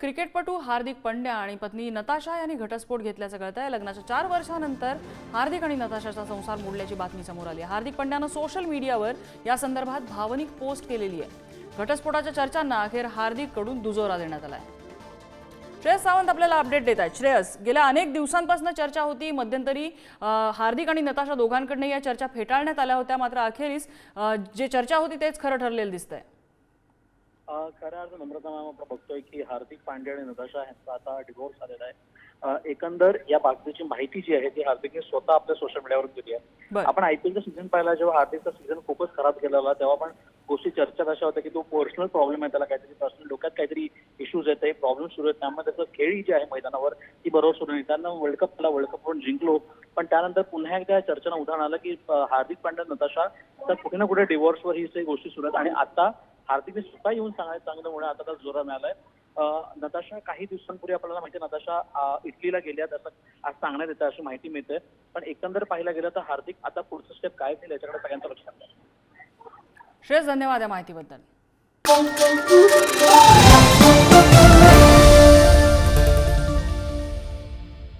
क्रिकेटपटू हार्दिक पंड्या आणि पत्नी नताशा यांनी घटस्फोट घेतल्याचं कळत आहे लग्नाच्या चार वर्षानंतर हार्दिक आणि नताशाचा संसार मोडल्याची बातमी समोर आली हार्दिक पंड्यानं सोशल मीडियावर या संदर्भात भावनिक पोस्ट केलेली आहे. घटस्फोटाच्या चर्चांना अखेर हार्दिककडून दुजोरा देण्यात आला आहे श्रेयस सावंत आपल्याला अपडेट देत आहेत. श्रेयस गेल्या अनेक दिवसांपासून चर्चा होती. मध्यंतरी हार्दिक आणि नताशा दोघांकडनं या चर्चा फेटाळण्यात आल्या होत्या. मात्र अखेरीस जे चर्चा होती तेच खरं ठरलेलं दिसतंय. खऱ्या अर्थ नम्रता मॅम आपण बघतोय की हार्दिक पांडे आणि नताशा यांचा आता डिवोर्स झालेला आहे. एकंदर या बाबतीची माहिती जी आहे ती हार्दिकने स्वतः आपल्या सोशल मीडियावर दिली आहे. आपण आयपीएलचा सीझन पाहिला जेव्हा हार्दिकचा सीझन खूपच खराब गेलेला तेव्हा पण गोष्टी चर्चेत अशा होत्या की तो पर्सनल प्रॉब्लेम आहे त्याला काहीतरी पर्सनल डोक्यात काहीतरी इश्यूज येत आहे प्रॉब्लेम सुरू आहेत. त्यामुळे त्याचं खेळी जी आहे मैदानावर ती बरोबर सुरू नाही. त्यांना वर्ल्ड कप त्याला वर्ल्ड कप पण जिंकलो. पण त्यानंतर पुन्हा एकदा या चर्चेनं उदाहरण आलं की हार्दिक पांड्या नताशा तर कुठे ना कुठे डिवोर्सवर ही गोष्टी सुरू आहेत. आणि आता हार्दिकने स्वतः येऊन सांगायचं चांगल्यामुळे आता त्याला जोरा मिळालाय. अ, नताशा काही दिवसांपूर्वी आपल्याला माहिती आहे, नताशा इटलीला गेल्या असं आज सांगण्यात येतं अशी माहिती मिळते. पण एकंदर पाहायला गेलं तर हार्दिक आता पुढचं स्टेप काय असेल याच्याकडे सगळ्यांचं लक्ष आहे श्रेयस धन्यवाद या माहितीबद्दल.